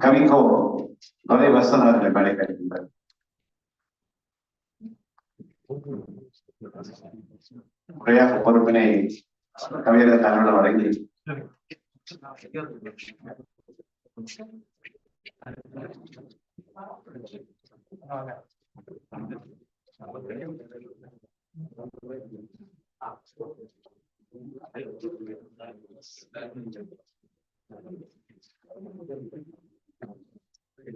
coming home, only person or the medical people. Prayer for Purpane, Kavira Tanada Varangi.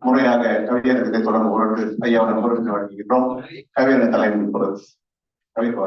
முறையாக கவியரகத்தை தொடர்ந்து உரட்டு ஐயாவின் பொருட்கள் வழங்குகின்றோம். கவியரக தலைவர் பொறுப்பு. கவிக்கோ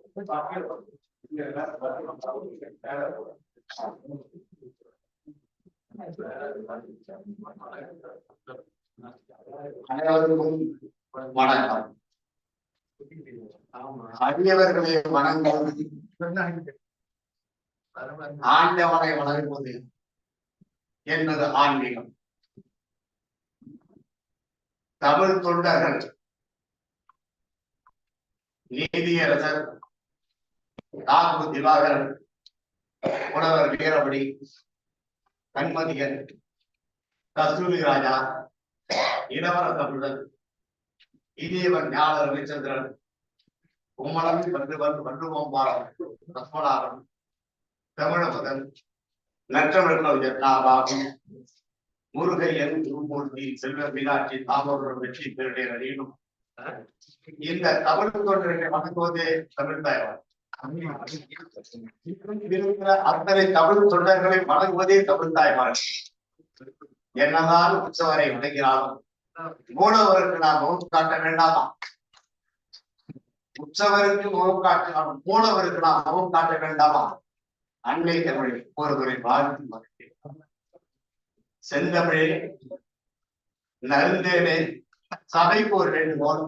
அனைவருக்கும் வணக்கம். அரியவர்களை வணங்குவது ஆண்டவனை வணங்குவது என்பது ஆன்மீகம். தமிழ் தொண்டர்கள் நீதியரசர் நாகு திவாகரன் புலவர் வீரபடி கண்மதியன் கஸ்தூரி ராஜா இளவர தமிழன் இனியவன் ஞான ரவிச்சந்திரன் கும்மளம் வண்டுவன் வண்டுவம்பாளன் பத்மநாபன் தமிழமகன் நற்றவர்கள் ஜட்னாபாபு முருகையன் குருமூர்த்தி செல்வ மீனாட்சி தாமோதரம் வெற்றி பெருடைய அறியணும் இந்த தமிழ் தொண்டர்களை வணங்குவதே தமிழ் இருக்கிற அத்தனை தமிழ் தொண்டர்களை வழங்குவதே தமிழ் தாய்மார்கள் என்னதான் உற்சவரை விளங்கினாலும் மூலவருக்கு நாம் முகம் காட்ட வேண்டாமா உற்சவருக்கு முகம் காட்டினாலும் மூலவருக்கு நாம் முகம் காட்ட வேண்டாமா அன்னை தமிழ் ஒருவரை வாழ்த்து மகிழ்கிறேன் செந்தமிழே நருந்தேனே சபைக்கு ஒரு வேண்டுகோள்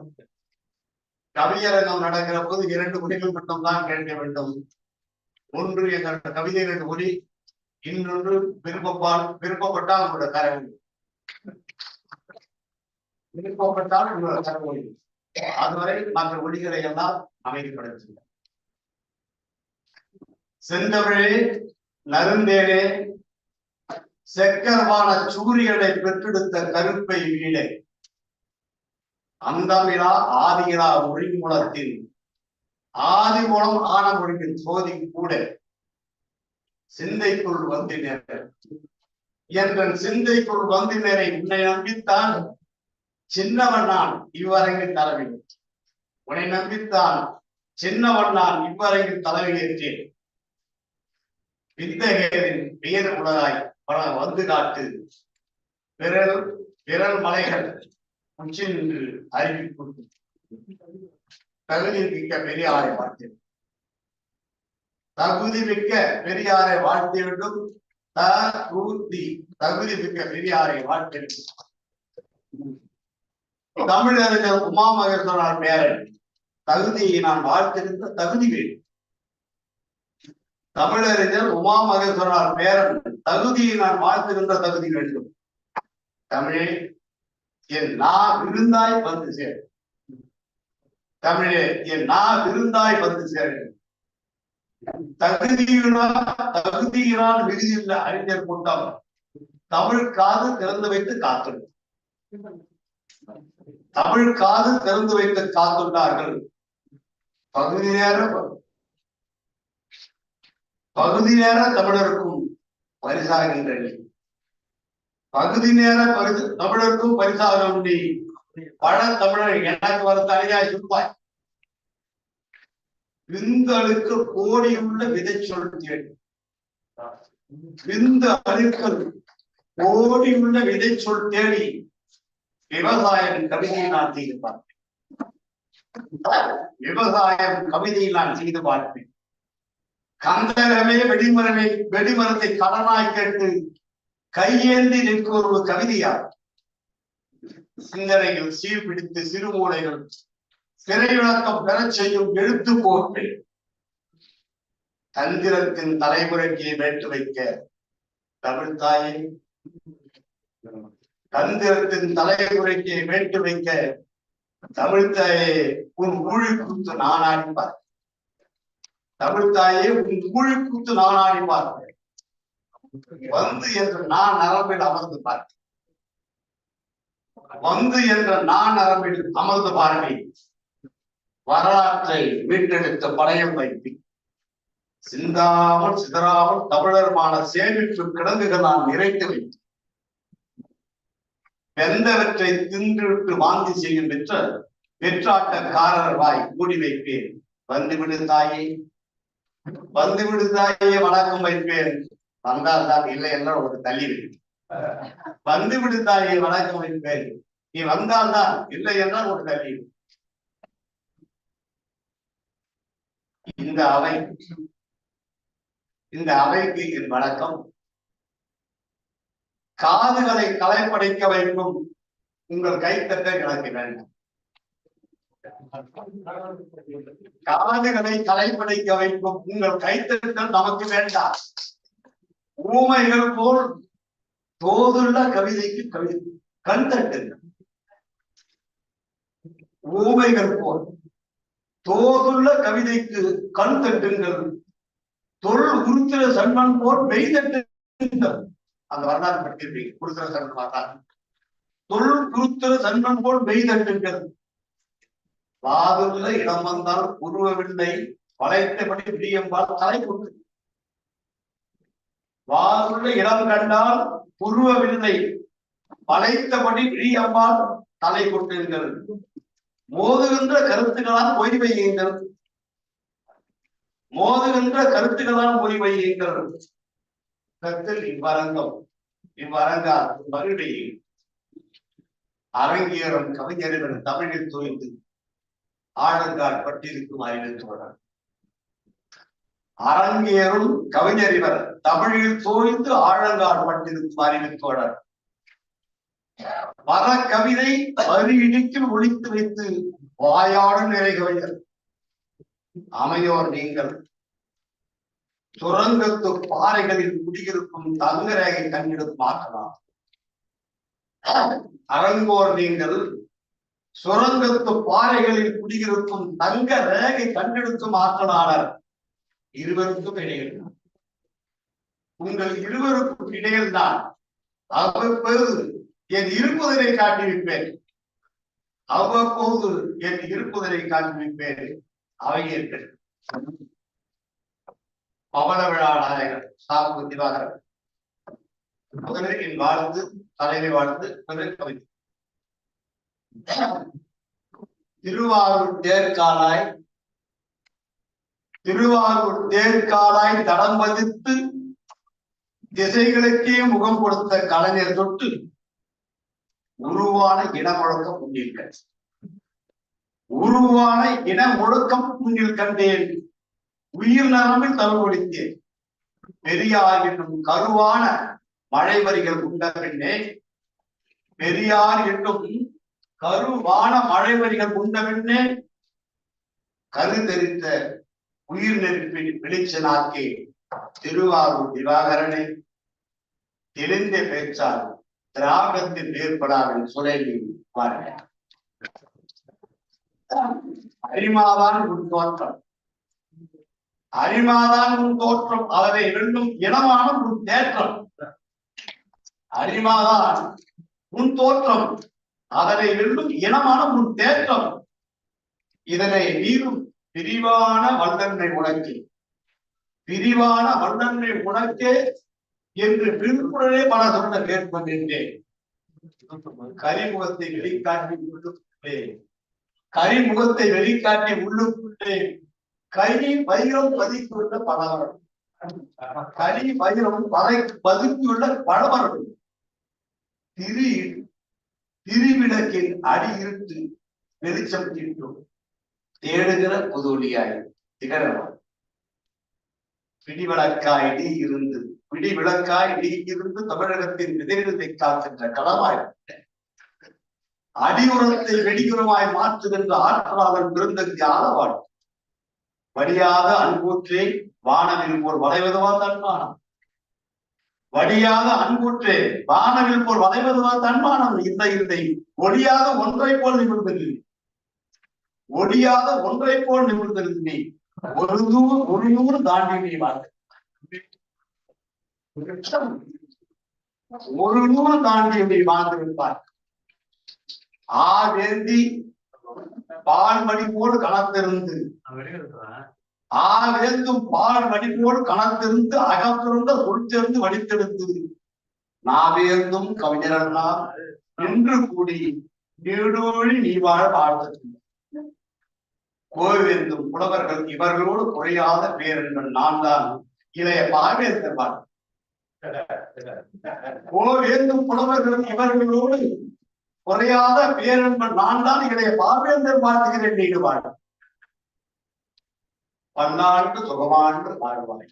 கவியரங்கம் நடக்கிற போது இரண்டு மொழிகள் மட்டும்தான் கேட்க வேண்டும். ஒன்று எங்கள் கவிதைகளின் மொழி இன்னொன்று விருப்பப்பால் விருப்பப்பட்டால் உங்களோட தர விருப்பப்பட்டால் உங்களோட தர அதுவரை மற்ற மொழிகளை எல்லாம் அமைதிப்படுத்துங்க செந்தமிழே நருந்தேனே செக்கரமான சூரியனை பெற்றெடுத்த கருப்பை வீடே. அந்தமிழா ஆதியிலா மொழி மூலத்தின் ஆதி மூலம் ஆன மொழியின் சோதி கூட சிந்தைக்குள் வந்தினர். என்ற சிந்தைக்குள் வந்தினரை உன்னை நம்பித்தான் சின்னவன் நான் இவ்வரங்கில் தலைமை. உன்னை நம்பித்தான் சின்னவன் நான் இவ்வரங்கில் தலைமை ஏற்றேன். வித்தகரின் பெயர் உலகாய் பல வந்து காட்டு. விரல் விரல் மலைகள் நிச்சயம் என்று அறிவிப்பு தகுதி மிக்க பெரியாரை வாழ்த்தேன் தகுதி மிக்க பெரியாரை வாழ்த்த வேண்டும் தகுதி தகுதி மிக்க பெரியாரை வாழ்த்த வேண்டும் தமிழறிஞர் உமா மகேஸ்வரனார் பேரன் தகுதியை நான் வாழ்த்திருந்த தகுதி வேண்டும் தமிழறிஞர் உமா மகேஸ்வரனார் பேரன் தகுதியை நான் வாழ்த்திருந்த தகுதி வேண்டும் தமிழே என் நா விருந்தாய் வந்து சேர் தமிழே என் நா விருந்தாய் வந்து சேர் தகுதியினால் தகுதியினால் விருதியில் அறிஞர் கூட்டம். தமிழ் காது திறந்து வைத்து காத்திருக்கும் தமிழ் காது திறந்து வைத்து காத்துள்ளார்கள் பகுதி நேர பகுதி நேர தமிழருக்கும் பரிசாகின்றன. பகுதி நேர பரிசு தமிழருக்கும் பரிசாக உண்டி. பழ தமிழர் எனக்கு வர இருப்பாய் சுப்பாய் விந்தளுக்கு கோடியுள்ள விதை சொல் தேடி. விந்து அழுக்கள் கோடியுள்ள விதை சொல் தேடி. விவசாயம் கவிதையை நான் செய்து பார்ப்பேன். விவசாயம் கவிதையை நான் செய்து பார்ப்பேன். கந்தகமே வெடிமரமே வெடிமரத்தை கடனாய் கேட்டு கையேந்தி நிற்கும் ஒரு கவிதையா சிந்தனைகள் சீர்பிடித்து சிறுமூளைகள் சிறைவிளக்கம் பெறச் செய்யும் எழுத்து போட்டு தந்திரத்தின் தலைமுறைக்கு வேட்டு வைக்க தமிழ் தாயே. தந்திரத்தின் தலைமுறைக்கு வேட்டு வைக்க தமிழ் தாயே உன் ஊழி கூத்து நானாடிப்பார் தமிழ் தாயே உன் ஊழி கூத்து நானாடிப்பார்கள் வந்து என்று நான் நரம்பில் அமர்ந்து பார்ப்பேன் வந்து என்ற நான் நரம்பில் அமர்ந்து பார்ப்பேன் வரலாற்றை மீட்டெடுத்த படையம் வைப்பேன் சிந்தாமல் சிதறாமல் தமிழருமான சேமிப்பு கிடங்குகள் நான் நிறைத்து வைத்தேன். வெந்தவற்றை தின்றுவிட்டு வாந்தி செய்யும் பெற்ற வெற்றாட்டக்காரர் வாய் கூடி வைப்பேன். வந்துவிடு தாயே. வந்துவிடு தாயே வணக்கம் வைப்பேன். வந்தால் தான் இல்லை என்றால் உனக்கு தள்ளி இருக்கு வந்து விடுத்தாயே வணக்கம் வைப்பேன். நீ வந்தால் தான் இல்லை என்றால் உனக்கு தள்ளி இந்த அவை இந்த அவைக்கு என் வணக்கம். காதுகளை கலைப்படைக்க வைக்கும் உங்கள் கைத்தட்ட எனக்கு வேண்டும். காதுகளை கலைப்படைக்க வைக்கும் உங்கள் கைத்தட்டல் நமக்கு வேண்டாம். ஊமைகள் போல் தோதுள்ள கவிதைக்கு கவிதை கண் தட்டுங்கள். ஊமைகள் போல் தோதுள்ள கவிதைக்கு கண் தட்டுங்கள். தொல் உருத்திர சன்மன் போல் மெய் தட்டுங்கள். அந்த வரலாறு படித்திருப்பீங்க உருத்திர சன்மன் வரலாறு. தொல் உருத்திர சன்மன் போல் மெய் தட்டுங்கள். வாதுள்ள இடம் வந்தால் உருவவில்லை வளைத்தபடி பிரியம்பால் தலை கொண்டு வாருள்ள இடம் கண்டால் உருவவில்லை வளைத்தபடி பிரியம்மாள் தலை கொண்டிருக்கிறது மோதுகின்ற கருத்துக்களால் பொய் மோதுகின்ற கருத்துக்களால் பொய் கருத்தில் இவ்வரங்கம் இவ்வரங்கால் மகிழ்ச்சி அரங்கேறும் கவிஞர்கள் தமிழில் தோய்ந்து. ஆழங்கால் பட்டிருக்கும் அறிவித்தோழர் அரங்கேறும் கவிஞர் இவர். தமிழில் தோய்ந்து ஆழங்கால் பட்டிருக்கும் அறிவித்தோழர் மத கவிதை வரி ஒழித்து வைத்து வாயாடும் நிறை கவிஞர். அமையோர் நீங்கள். சுரங்கத்து பாறைகளில் குடியிருக்கும் தங்க ரேகை கண்ணிடம் பார்க்கலாம் அரங்கோர் நீங்கள். சுரங்கத்து பாறைகளில் குடியிருக்கும் தங்க ரேகை கண்டெடுத்து ஆற்றலாளர். இருவருக்கும் இடையில். உங்கள் இருவருக்கும் இடையில் தான் அவ்வப்போது என் இருப்பதனை காட்டிவிப்பேன் அவ்வப்போது என் இருப்பதனை காட்டிவிப்பேன் அவையீர்கள் பவள விழா நாயகர் சாப்பு திவாகரன். முதலில் என் வாழ்ந்து தலைமை வாழ்ந்து பிறகு கவிதை. திருவாரூர் தேர்காலாய் திருவாரூர் தேர்காலாய் தடம் பதித்து திசைகளுக்கே முகம் கொடுத்த கலைஞர் தொட்டு உருவான இனமுழக்கம் முன்னில் கண்டேன் உருவான இன முழக்கம் கண்டேன். உயிர் நரம்பில் தழுவொடித்தேன் பெரியார் என்னும் கருவான மழை வரிகள் உண்ட பின்னே பெரியார் என்னும் கருவான மழை வரிகள் உண்ட பின்னே கரு தெரித்த உயிர் நெருப்பின் வெளிச்சனாக்கே திருவாரூர் திவாகரனை தெளிந்த பேச்சால் திராவிடத்தில் ஏற்படாவின் சுழலி பாருங்க. உன் தோற்றம். அரிமாதான் உன் தோற்றம். அவரை இரண்டும் இனமான உன் தேற்றம். அரிமாதான் உன் தோற்றம். அதனை வெல்லும் இனமான உன் தேற்றம். இதனை மீறும் பிரிவான வல்லன்மை உனக்கே. பிரிவான வல்லன்மை உனக்கே என்று திருக்குறளே பல சொன்ன கேட்பதின்றேன் கரிமுகத்தை வெளிக்காட்டி உள்ளுக்குள்ளே. கரிமுகத்தை வெளிக்காட்டி உள்ளுக்குள்ளே. கரி வைரம் பதித்துள்ள பலவரம். கரி வைரம் பறை பதுக்கியுள்ள பலவரம். திரு திருவிளக்கின் அடி இருட்டு வெளிச்சம் தீட்டும். தேடுகிற புதொலியாய் திகழலாம். பிடிவிளக்காய் இடி இருந்து பிடிவிளக்காய் நீ இருந்து தமிழகத்தின் விதைநிலத்தை காக்கின்ற களமாய் அடியுரத்தை வெடியுரமாய் மாற்றுகின்ற ஆற்றலாளன் பிறந்த ஆளவாள் வழியாக அன்பூற்றே வானவில் போர் வளைவதுவா தன்மானம். வழியாக அன்புற்றே வானவில் போர் வளைவதுவா தன்மானம். இந்த இல்லை ஒளியாக ஒன்றை போல் நிமிர்ந்தது ஒடியாத ஒன்றை போல் நிமிர்ந்தது நீ ஒரு நூறு ஒரு நூறு தாண்டி நீ வாழ்க்கை ஒரு நூறு தாண்டி நீ வாழ்ந்திருப்பார் ஆவேந்தி பால் மடிப்போடு கலந்திருந்து ஆவேந்தும் பால் மடிப்போடு கலந்திருந்து அகத்திருந்த உள்திருந்து வடித்தெடுத்து நாவேந்தும் கவிஞரெல்லாம் நின்று கூடி நீடோழி நீ வாழ வாழ்த்து கோவேந்தும் புலவர்கள் இவர்களோடு குறையாத பேரன்கள் நான் தான். இளைய பாவேந்தர் கோவேந்தும் புலவர்கள் இவர்களோடு குறையாத பேரன்பன் நான் தான். இளைய பாவேந்தர் பார்த்துகிறேன் நீடுவாள் பன்னாண்டு சுகமாண்டு வாழ்வாய்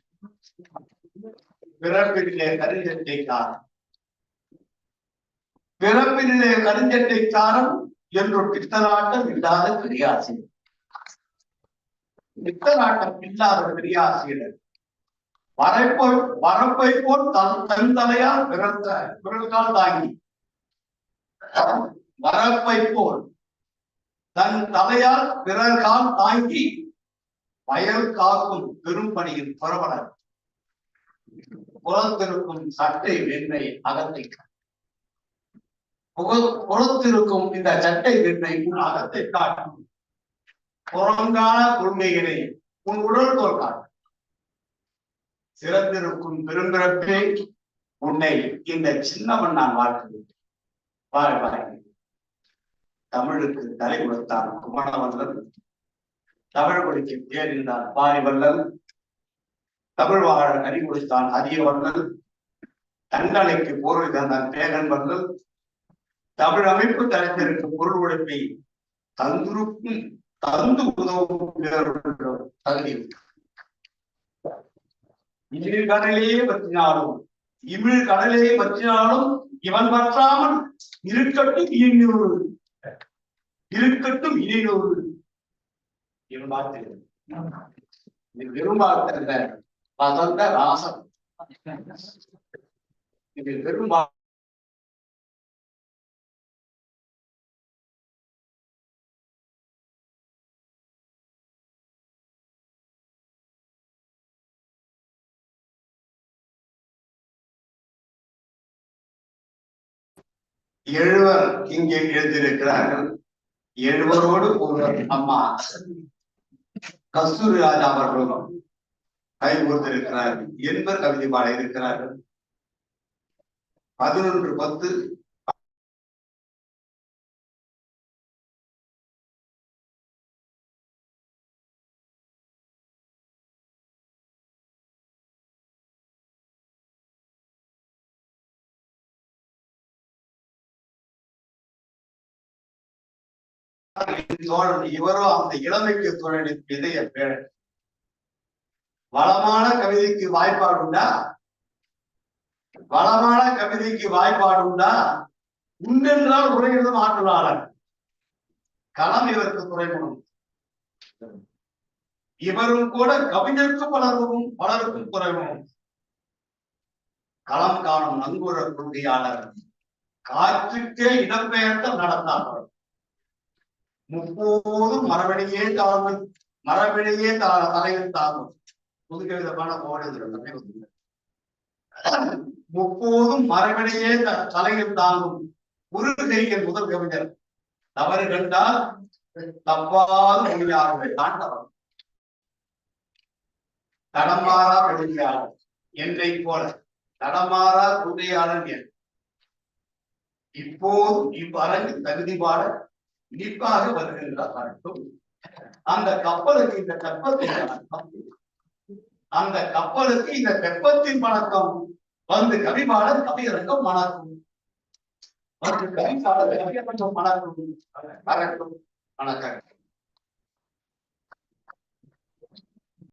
பிறப்பிலே கருஞ்சட்டை காரம் பிறப்பிலே கருஞ்சட்டை காரம் என்று பித்தலாட்டம் இல்லாத கிரியாசி பித்தலாட்டம் இல்லாத பெரியாசிரியர் வரப்பை வரப்பை போல் தன் தன்தலையால் பிறந்த பிறகால் தாங்கி. வரப்பை போல் தன் தலையால் பிறர்கால் தாங்கி வயல் காக்கும் பெரும்பணியின் பரவலர் புறத்திருக்கும் சட்டை வெண்ணை அகத்தை புக- புறத்திருக்கும் இந்த சட்டை வெண்ணை அகத்தை காட்டும். புறங்கால உண்மைகளை உன் உடல் தோல் காட்டும் சிறந்திருக்கும் பெரும்பிறப்பே உன்னை இந்த சின்னவன் நான் வாழ்த்துகிறேன். வாழ் வாழ் தமிழுக்கு தலை கொடுத்தான் குமணவல்லன் தமிழ் கொடுக்க பேரின்றான் பாரிவல்லன். தமிழ் வாழ கறி கொடுத்தான் அதியவல்லல் தண்டனைக்கு பொருள் தந்தான் பேகன் வல்லல் தமிழ் அமைப்பு தரத்திற்கு பொருள் உழைப்பை தந்திருக்கும் தந்து உதவும் பிறருடைய தகுதி இமிழ் கடலே பற்றினாலும் இமிழ் கடலே பற்றினாலும் இவன் பற்றாமல் இருக்கட்டும் இனிநூறு இருக்கட்டும் இனிநூறு இவன் பார்த்து வெறும் பார்த்த பதந்த ராசம் இது வெறும் எழுவர் இங்கே எழுதியிருக்கிறார்கள். எழுவரோடு ஒரு அம்மா. கஸ்தூரி ராஜா அவர்களும் கை கொடுத்திருக்கிறார்கள் என்பர் கவிதை பாட இருக்கிறார்கள். பதினொன்று பத்து தோழன் இவரோ அந்த இளமைக்கு தோழனின் இதய பேழன் வளமான கவிதைக்கு வாய்ப்பாடுண்டா வளமான கவிதைக்கு வாய்ப்பாடுண்டா உண்டென்றால் உரையிடும் ஆற்றலாளர் களம் இவருக்கு துறைமுகம். இவரும் கூட கவிஞருக்கு பலரும் பலருக்கும் குறைவும் களம் காணும் நங்கூர கொள்கையாளர் காற்றுக்கே இடம்பெயர்த்த நடத்தாளர் முப்போதும் மரபணியே தாழ்வு மரபணியே தா தலையில் தாங்கும் புதுக்க விதமான பாட போடுது முப்போதும் மரபணியே த- தாழ்வும் குரு உருகையின் முதல் கவிஞர். தவறு கண்டால் தப்பாத மொழியாக தாண்டவன் தடமாறா வெளியாளர் என்னை போல. தடமாறா கொள்கையாளன் என். இப்போது இவ்வரங்கு தகுதி பாட இனிப்பாக வருகின்றார் மட்டும் அந்த கப்பலுக்கு இந்த தெப்பத்தின் வணக்கம். அந்த கப்பலுக்கு இந்த தெப்பத்தின் வணக்கம். வந்து கவிபாட கவியரங்கம் மணக்கும் வந்து கவிபாட கவியரங்கம் மணக்கும் வரட்டும் வணக்கம்.